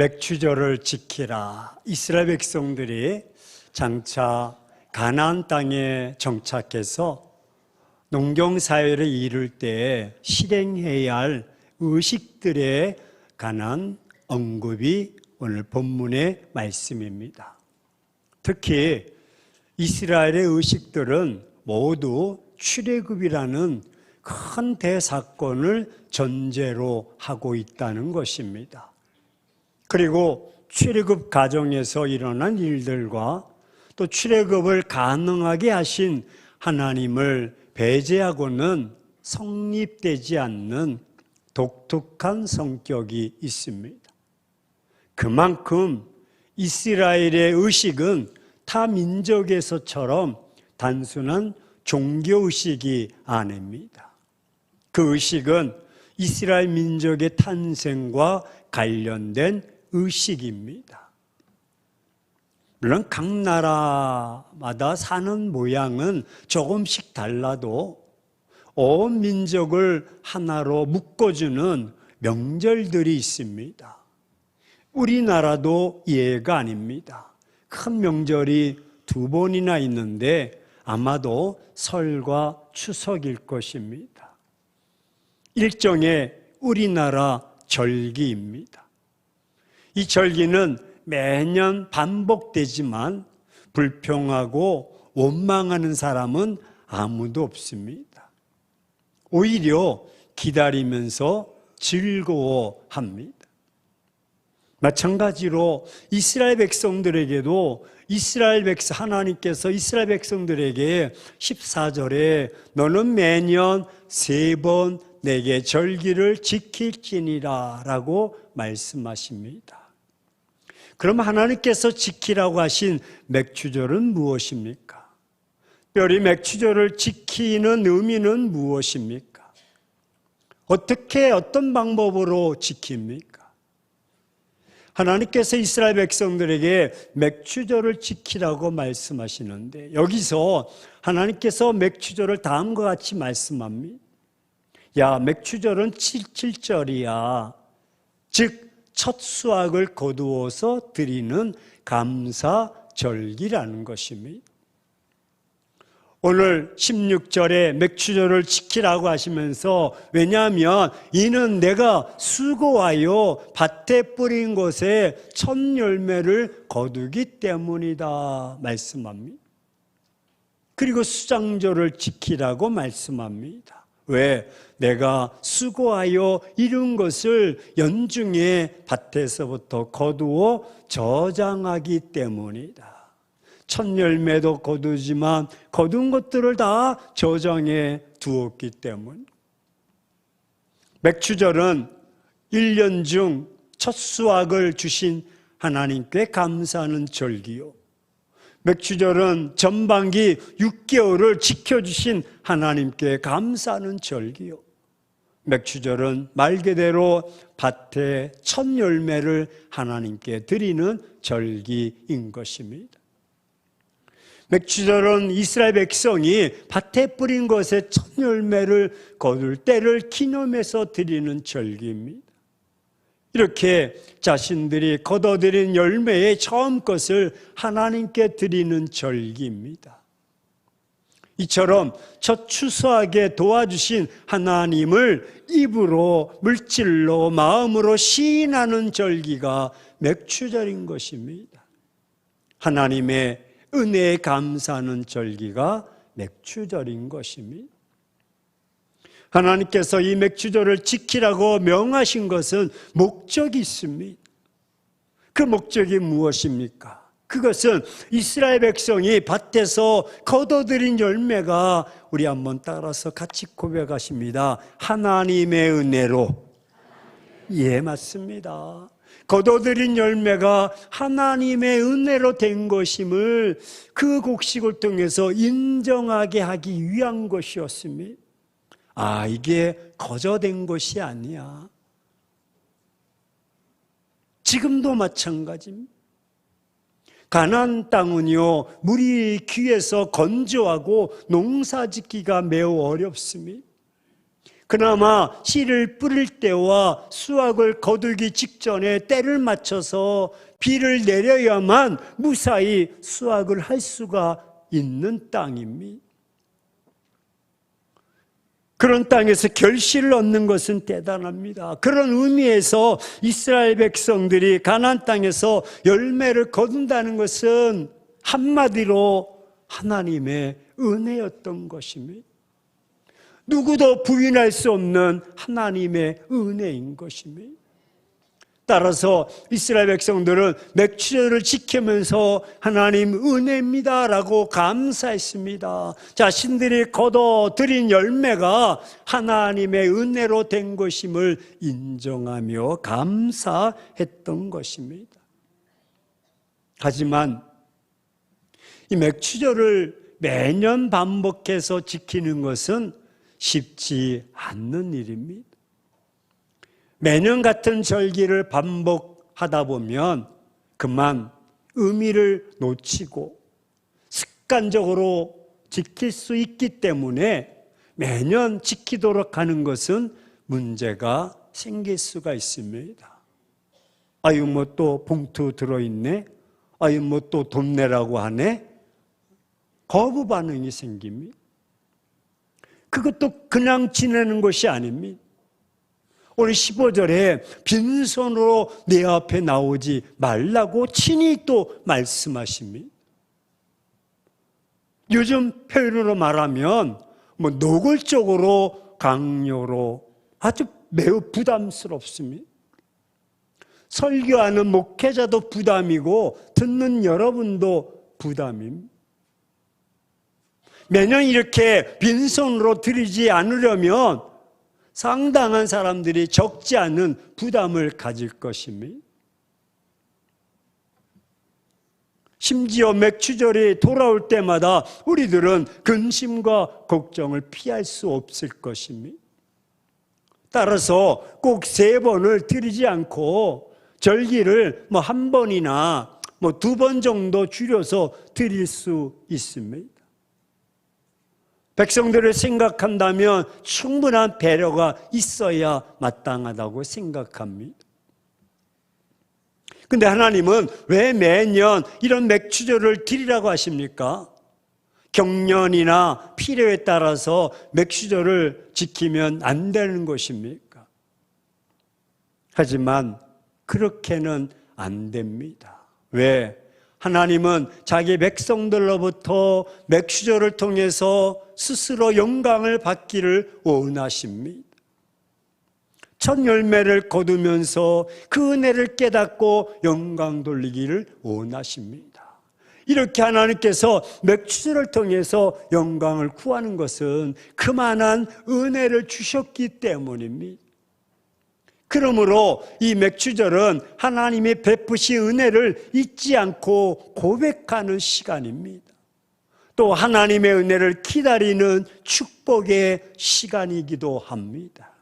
맥추절을 지키라. 이스라엘 백성들이 장차 가나안 땅에 정착해서 농경 사회를 이룰 때 실행해야 할 의식들에 관한 언급이 오늘 본문의 말씀입니다. 특히 이스라엘의 의식들은 모두 출애굽이라는 큰 대사건을 전제로 하고 있다는 것입니다. 그리고 출애굽 과정에서 일어난 일들과 또 출애굽을 가능하게 하신 하나님을 배제하고는 성립되지 않는 독특한 성격이 있습니다. 그만큼 이스라엘의 의식은 타 민족에서처럼 단순한 종교 의식이 아닙니다. 그 의식은 이스라엘 민족의 탄생과 관련된 의식입니다. 물론 각 나라마다 사는 모양은 조금씩 달라도 온 민족을 하나로 묶어주는 명절들이 있습니다. 우리나라도 예가 아닙니다. 큰 명절이 두 번이나 있는데 아마도 설과 추석일 것입니다. 일종의 우리나라 절기입니다. 이 절기는 매년 반복되지만 불평하고 원망하는 사람은 아무도 없습니다. 오히려 기다리면서 즐거워합니다. 마찬가지로 이스라엘 백성들에게도 이스라엘 백성 하나님께서 이스라엘 백성들에게 14절에 너는 매년 세 번 내게 절기를 지킬지니라 라고 말씀하십니다. 그럼 하나님께서 지키라고 하신 맥추절은 무엇입니까? 특별히 맥추절을 지키는 의미는 무엇입니까? 어떻게 어떤 방법으로 지킵니까? 하나님께서 이스라엘 백성들에게 맥추절을 지키라고 말씀하시는데 여기서 하나님께서 맥추절을 다음과 같이 말씀합니다. 야, 맥추절은 77절이야. 즉, 첫 수확을 거두어서 드리는 감사절기라는 것입니다. 오늘 16절에 맥추절을 지키라고 하시면서 왜냐하면 이는 내가 수고하여 밭에 뿌린 곳에 첫 열매를 거두기 때문이다 말씀합니다. 그리고 수장절을 지키라고 말씀합니다. 왜? 내가 수고하여 이룬 것을 연중에 밭에서부터 거두어 저장하기 때문이다. 첫 열매도 거두지만 거둔 것들을 다 저장해 두었기 때문. 맥추절은 1년 중 첫 수확을 주신 하나님께 감사하는 절기요. 맥추절은 전반기 6개월을 지켜주신 하나님께 감사하는 절기요. 맥추절은 말 그대로 밭에 첫 열매를 하나님께 드리는 절기인 것입니다. 맥추절은 이스라엘 백성이 밭에 뿌린 것에 첫 열매를 거둘 때를 기념해서 드리는 절기입니다. 이렇게 자신들이 거둬들인 열매의 처음 것을 하나님께 드리는 절기입니다. 이처럼 첫 추수하게 도와주신 하나님을 입으로 물질로 마음으로 시인하는 절기가 맥추절인 것입니다. 하나님의 은혜에 감사하는 절기가 맥추절인 것입니다. 하나님께서 이 맥추절을 지키라고 명하신 것은 목적이 있습니다. 그 목적이 무엇입니까? 그것은 이스라엘 백성이 밭에서 거둬들인 열매가 우리 한번 따라서 같이 고백하십니다. 하나님의 은혜로. 예, 맞습니다. 거둬들인 열매가 하나님의 은혜로 된 것임을 그 곡식을 통해서 인정하게 하기 위한 것이었습니다. 아, 이게 거저된 것이 아니야. 지금도 마찬가지입니다. 가난 땅은요, 물이 귀해서 건조하고 농사 짓기가 매우 어렵습니다. 그나마 씨를 뿌릴 때와 수확을 거두기 직전에 때를 맞춰서 비를 내려야만 무사히 수확을 할 수가 있는 땅입니다. 그런 땅에서 결실을 얻는 것은 대단합니다. 그런 의미에서 이스라엘 백성들이 가나안 땅에서 열매를 거둔다는 것은 한마디로 하나님의 은혜였던 것입니다. 누구도 부인할 수 없는 하나님의 은혜인 것입니다. 따라서 이스라엘 백성들은 맥주절을 지키면서 하나님 은혜입니다라고 감사했습니다. 자신들이 거둬 들인 열매가 하나님의 은혜로 된 것임을 인정하며 감사했던 것입니다. 하지만 이 맥주절을 매년 반복해서 지키는 것은 쉽지 않는 일입니다. 매년 같은 절기를 반복하다 보면 그만 의미를 놓치고 습관적으로 지킬 수 있기 때문에 매년 지키도록 하는 것은 문제가 생길 수가 있습니다. 아유, 뭐 또 봉투 들어있네? 아유, 뭐 또 돈 내라고 하네? 거부 반응이 생깁니다. 그것도 그냥 지내는 것이 아닙니다. 오늘 15절에 빈손으로 내 앞에 나오지 말라고 친히 또 말씀하십니다. 요즘 표현으로 말하면 뭐 노골적으로 강요로 아주 매우 부담스럽습니다. 설교하는 목회자도 부담이고 듣는 여러분도 부담입니다. 매년 이렇게 빈손으로 드리지 않으려면 상당한 사람들이 적지 않은 부담을 가질 것입니다. 심지어 맥주절이 돌아올 때마다 우리들은 근심과 걱정을 피할 수 없을 것입니다. 따라서 꼭 세 번을 드리지 않고 절기를 뭐 한 번이나 뭐 두 번 정도 줄여서 드릴 수 있습니다. 백성들을 생각한다면 충분한 배려가 있어야 마땅하다고 생각합니다. 근데 하나님은 왜 매년 이런 맥주절을 드리라고 하십니까? 경년이나 필요에 따라서 맥주절을 지키면 안 되는 것입니까? 하지만 그렇게는 안 됩니다. 왜? 하나님은 자기 백성들로부터 맥주절을 통해서 스스로 영광을 받기를 원하십니다. 첫 열매를 거두면서 그 은혜를 깨닫고 영광 돌리기를 원하십니다. 이렇게 하나님께서 맥주절을 통해서 영광을 구하는 것은 그만한 은혜를 주셨기 때문입니다. 그러므로 이 맥주절은 하나님의 베푸신 은혜를 잊지 않고 고백하는 시간입니다. 또 하나님의 은혜를 기다리는 축복의 시간이기도 합니다.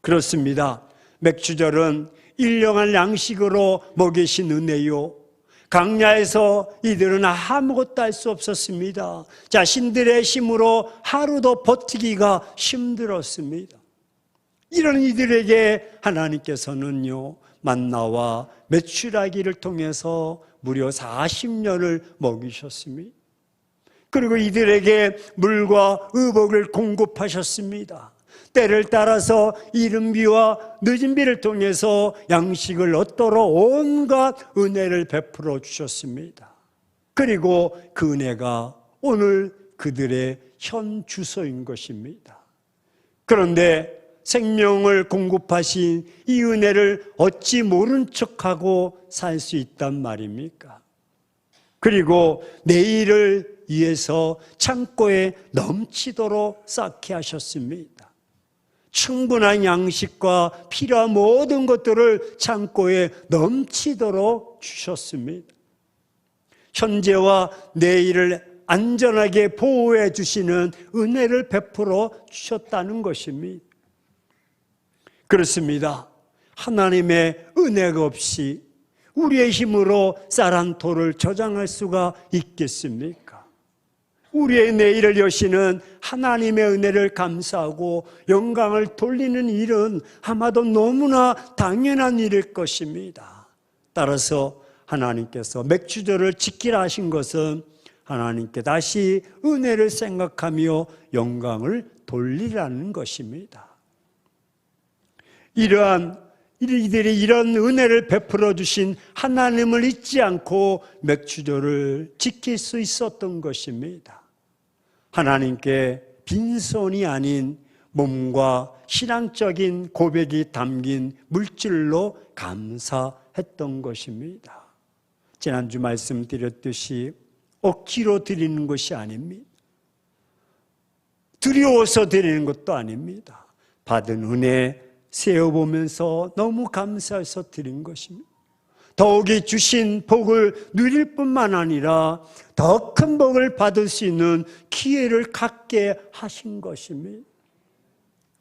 그렇습니다. 맥주절은 일령한 양식으로 먹이신 은혜요. 강야에서 이들은 아무것도 할 수 없었습니다. 자신들의 힘으로 하루도 버티기가 힘들었습니다. 이런 이들에게 하나님께서는요, 만나와 매출하기를 통해서 무려 40년을 먹이셨습니다. 그리고 이들에게 물과 의복을 공급하셨습니다. 때를 따라서 이른 비와 늦은 비를 통해서 양식을 얻도록 온갖 은혜를 베풀어 주셨습니다. 그리고 그 은혜가 오늘 그들의 현 주소인 것입니다. 그런데 생명을 공급하신 이 은혜를 어찌 모른 척하고 살 수 있단 말입니까? 그리고 내일을 위해서 창고에 넘치도록 쌓게 하셨습니다. 충분한 양식과 필요한 모든 것들을 창고에 넘치도록 주셨습니다. 현재와 내일을 안전하게 보호해 주시는 은혜를 베풀어 주셨다는 것입니다. 그렇습니다. 하나님의 은혜가 없이 우리의 힘으로 쌀한 토를 저장할 수가 있겠습니까? 우리의 내일을 여시는 하나님의 은혜를 감사하고 영광을 돌리는 일은 아마도 너무나 당연한 일일 것입니다. 따라서 하나님께서 맥주절을 지키라 하신 것은 하나님께 다시 은혜를 생각하며 영광을 돌리라는 것입니다. 이러한 이들이 이런 은혜를 베풀어 주신 하나님을 잊지 않고 맥주절을 지킬 수 있었던 것입니다. 하나님께 빈손이 아닌 몸과 신앙적인 고백이 담긴 물질로 감사했던 것입니다. 지난주 말씀드렸듯이 억지로 드리는 것이 아닙니다. 두려워서 드리는 것도 아닙니다. 받은 은혜 세어보면서 너무 감사해서 드린 것입니다. 더욱이 주신 복을 누릴 뿐만 아니라 더 큰 복을 받을 수 있는 기회를 갖게 하신 것입니다.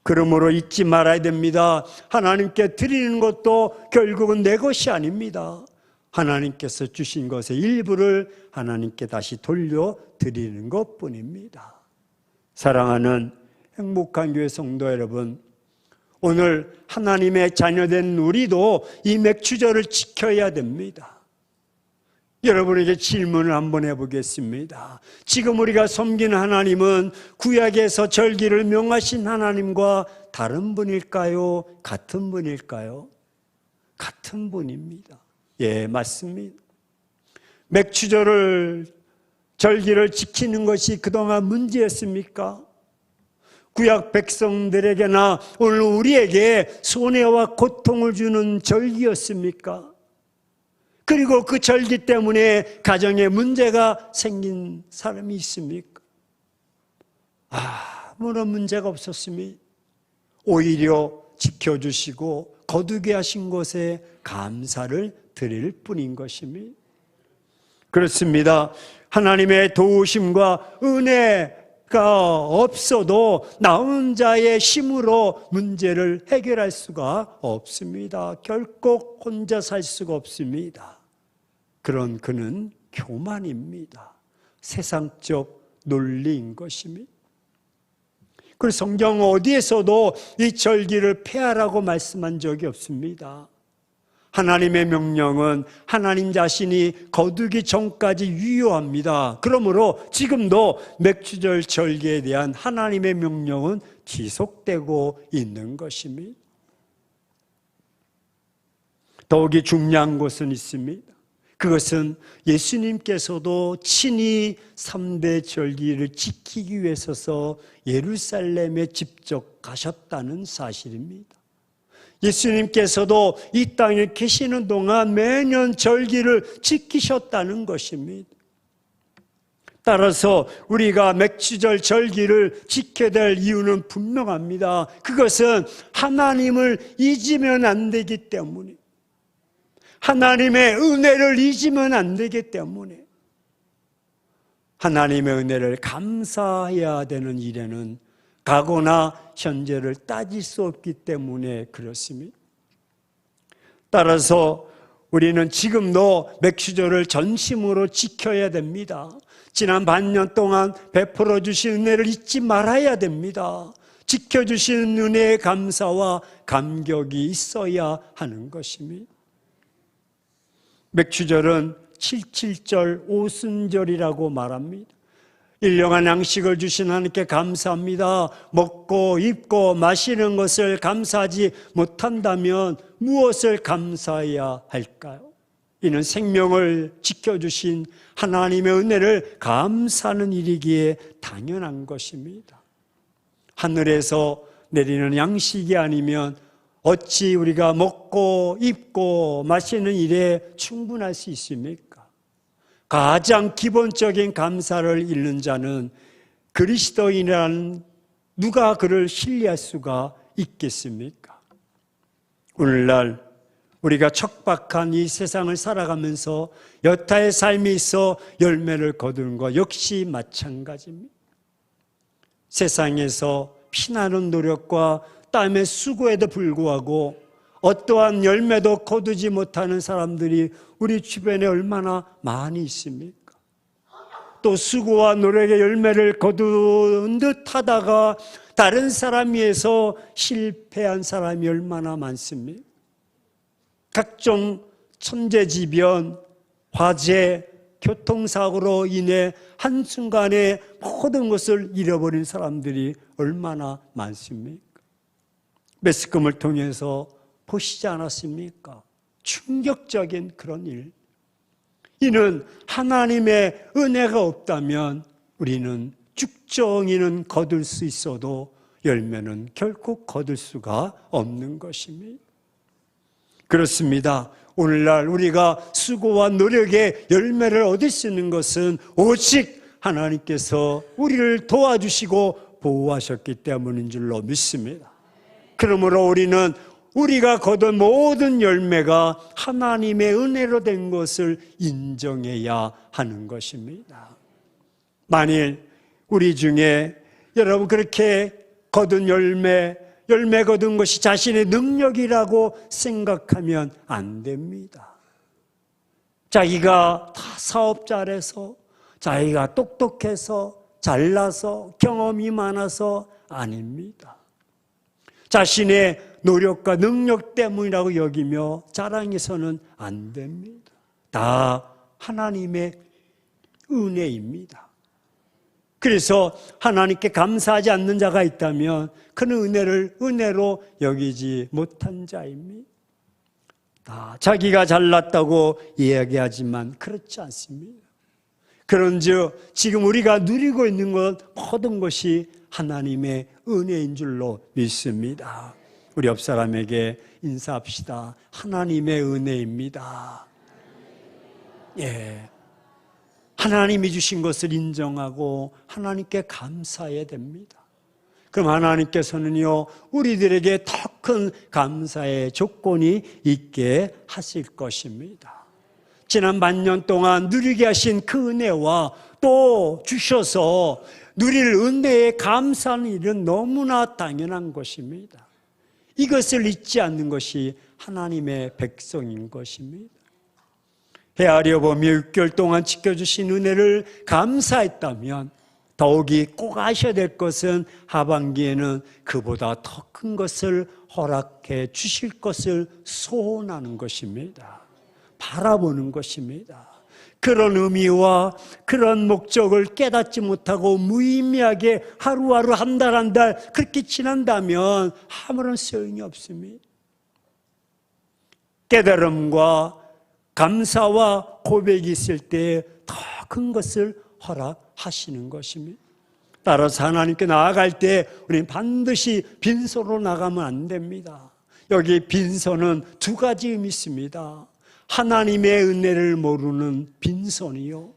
그러므로 잊지 말아야 됩니다. 하나님께 드리는 것도 결국은 내 것이 아닙니다. 하나님께서 주신 것의 일부를 하나님께 다시 돌려 드리는 것 뿐입니다. 사랑하는 행복한 교회 성도 여러분, 오늘 하나님의 자녀된 우리도 이 맥주절을 지켜야 됩니다. 여러분에게 질문을 한번 해보겠습니다. 지금 우리가 섬기는 하나님은 구약에서 절기를 명하신 하나님과 다른 분일까요? 같은 분일까요? 같은 분입니다. 예, 맞습니다. 맥주절을 절기를 지키는 것이 그동안 문제였습니까? 구약 백성들에게나 오늘 우리에게 손해와 고통을 주는 절기였습니까? 그리고 그 절기 때문에 가정에 문제가 생긴 사람이 있습니까? 아무런 문제가 없었으니 오히려 지켜주시고 거두게 하신 것에 감사를 드릴 뿐인 것입니다. 그렇습니다. 하나님의 도우심과 은혜 가 없어도 나 혼자의 힘으로 문제를 해결할 수가 없습니다. 결코 혼자 살 수가 없습니다. 그런 그는 교만입니다. 세상적 논리인 것입니다. 그 성경 어디에서도 이 절기를 폐하라고 말씀한 적이 없습니다. 하나님의 명령은 하나님 자신이 거두기 전까지 유효합니다. 그러므로 지금도 맥주절 절기에 대한 하나님의 명령은 지속되고 있는 것입니다. 더욱이 중요한 것은 있습니다. 그것은 예수님께서도 친히 3대 절기를 지키기 위해서 예루살렘에 직접 가셨다는 사실입니다. 예수님께서도 이 땅에 계시는 동안 매년 절기를 지키셨다는 것입니다. 따라서 우리가 맥주절 절기를 지켜야 될 이유는 분명합니다. 그것은 하나님을 잊으면 안 되기 때문에 하나님의 은혜를 잊으면 안 되기 때문에 하나님의 은혜를 감사해야 되는 일에는 과거나 현재를 따질 수 없기 때문에 그렇습니다. 따라서 우리는 지금도 맥주절을 전심으로 지켜야 됩니다. 지난 반년 동안 베풀어 주신 은혜를 잊지 말아야 됩니다. 지켜주신 은혜의 감사와 감격이 있어야 하는 것입니다. 맥주절은 77절 오순절이라고 말합니다. 일용한 양식을 주신 하나님께 감사합니다. 먹고 입고 마시는 것을 감사하지 못한다면 무엇을 감사해야 할까요? 이는 생명을 지켜주신 하나님의 은혜를 감사하는 일이기에 당연한 것입니다. 하늘에서 내리는 양식이 아니면 어찌 우리가 먹고 입고 마시는 일에 충분할 수 있습니까? 가장 기본적인 감사를 잃는 자는 그리스도인이라는 누가 그를 신뢰할 수가 있겠습니까? 오늘날 우리가 척박한 이 세상을 살아가면서 여타의 삶이 있어 열매를 거두는 것 역시 마찬가지입니다. 세상에서 피나는 노력과 땀의 수고에도 불구하고 어떠한 열매도 거두지 못하는 사람들이 우리 주변에 얼마나 많이 있습니까? 또 수고와 노력의 열매를 거둔 듯 하다가 다른 사람 위해서 실패한 사람이 얼마나 많습니까? 각종 천재지변, 화재, 교통사고로 인해 한순간에 모든 것을 잃어버린 사람들이 얼마나 많습니까? 매스컴을 통해서 보시지 않았습니까? 충격적인 그런 일. 이는 하나님의 은혜가 없다면 우리는 쭉정이는 거둘 수 있어도 열매는 결코 거둘 수가 없는 것입니다. 그렇습니다. 오늘날 우리가 수고와 노력의 열매를 얻을 수 있는 것은 오직 하나님께서 우리를 도와주시고 보호하셨기 때문인 줄로 믿습니다. 그러므로 우리는 우리가 거둔 모든 열매가 하나님의 은혜로 된 것을 인정해야 하는 것입니다. 만일 우리 중에 여러분 그렇게 거둔 열매, 열매 거둔 것이 자신의 능력이라고 생각하면 안 됩니다. 자기가 다 사업자라서, 자기가 똑똑해서, 잘나서, 경험이 많아서 아닙니다. 자신의 노력과 능력 때문이라고 여기며 자랑해서는 안 됩니다. 다 하나님의 은혜입니다. 그래서 하나님께 감사하지 않는 자가 있다면 그는 은혜를 은혜로 여기지 못한 자입니다. 다 자기가 잘났다고 이야기하지만 그렇지 않습니다. 그런즉 지금 우리가 누리고 있는 것 모든 것이 하나님의 은혜인 줄로 믿습니다. 우리 옆 사람에게 인사합시다. 하나님의 은혜입니다. 예. 하나님이 주신 것을 인정하고 하나님께 감사해야 됩니다. 그럼 하나님께서는요, 우리들에게 더 큰 감사의 조건이 있게 하실 것입니다. 지난 만년 동안 누리게 하신 그 은혜와 또 주셔서 누릴 은혜에 감사하는 일은 너무나 당연한 것입니다. 이것을 잊지 않는 것이 하나님의 백성인 것입니다. 헤아려 보며 6개월 동안 지켜주신 은혜를 감사했다면 더욱이 꼭 아셔야 될 것은 하반기에는 그보다 더 큰 것을 허락해 주실 것을 소원하는 것입니다. 바라보는 것입니다. 그런 의미와 그런 목적을 깨닫지 못하고 무의미하게 하루하루 한 달 한 달 그렇게 지난다면 아무런 소용이 없습니다. 깨달음과 감사와 고백이 있을 때 더 큰 것을 허락하시는 것입니다. 따라서 하나님께 나아갈 때 우리는 반드시 빈손으로 나가면 안 됩니다. 여기 빈손은 두 가지 의미 있습니다. 하나님의 은혜를 모르는 빈손이요.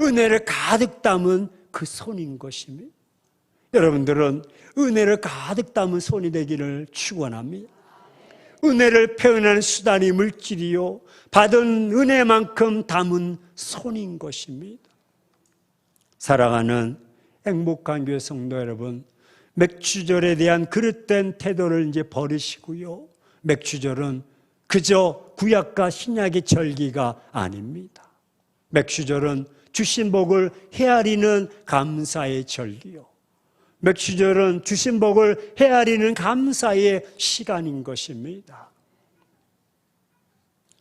은혜를 가득 담은 그 손인 것입니다. 여러분들은 은혜를 가득 담은 손이 되기를 축원합니다. 은혜를 표현하는 수단이 물질이요. 받은 은혜만큼 담은 손인 것입니다. 사랑하는 행복한 교회 성도 여러분, 맥주절에 대한 그릇된 태도를 이제 버리시고요. 맥주절은 그저 구약과 신약의 절기가 아닙니다. 맥주절은 주신 복을 헤아리는 감사의 절기요. 맥주절은 주신 복을 헤아리는 감사의 시간인 것입니다.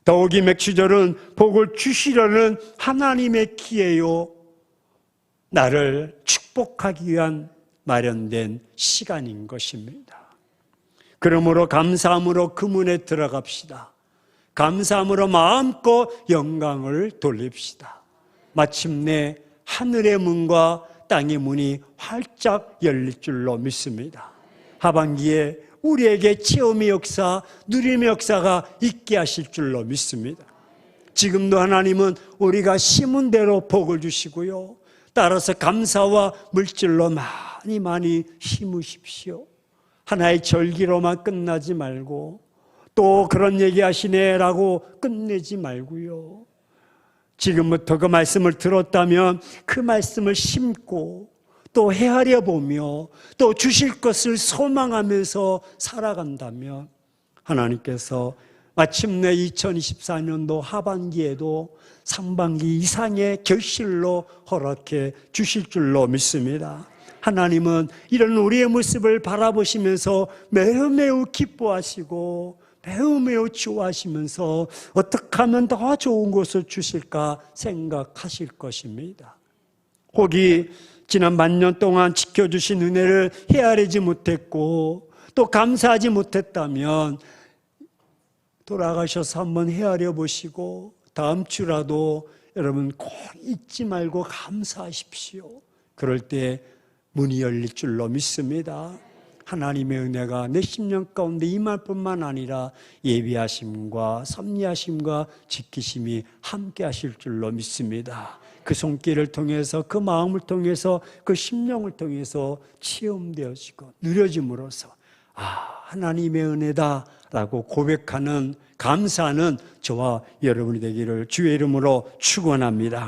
더욱이 맥주절은 복을 주시려는 하나님의 기회요. 나를 축복하기 위한 마련된 시간인 것입니다. 그러므로 감사함으로 그 문에 들어갑시다. 감사함으로 마음껏 영광을 돌립시다. 마침내 하늘의 문과 땅의 문이 활짝 열릴 줄로 믿습니다. 하반기에 우리에게 체험의 역사, 누림의 역사가 있게 하실 줄로 믿습니다. 지금도 하나님은 우리가 심은 대로 복을 주시고요. 따라서 감사와 물질로 많이 많이 심으십시오. 하나의 절기로만 끝나지 말고 또 그런 얘기 하시네라고 끝내지 말고요. 지금부터 그 말씀을 들었다면 그 말씀을 심고 또 헤아려 보며 또 주실 것을 소망하면서 살아간다면 하나님께서 마침내 2024년도 하반기에도 상반기 이상의 결실로 허락해 주실 줄로 믿습니다. 하나님은 이런 우리의 모습을 바라보시면서 매우 매우 기뻐하시고 매우 매우 좋아하시면서 어떻게 하면 더 좋은 것을 주실까 생각하실 것입니다. 혹이 지난 만년 동안 지켜주신 은혜를 헤아리지 못했고 또 감사하지 못했다면 돌아가셔서 한번 헤아려 보시고 다음 주라도 여러분 꼭 잊지 말고 감사하십시오. 그럴 때 문이 열릴 줄로 믿습니다. 하나님의 은혜가 내 심령 가운데 임할 뿐만 아니라 예비하심과 섭리하심과 지키심이 함께 하실 줄로 믿습니다. 그 손길을 통해서 그 마음을 통해서 그 심령을 통해서 체험되어지고 누려짐으로써 아 하나님의 은혜다라고 고백하는 감사하는 저와 여러분이 되기를 주의 이름으로 축원합니다.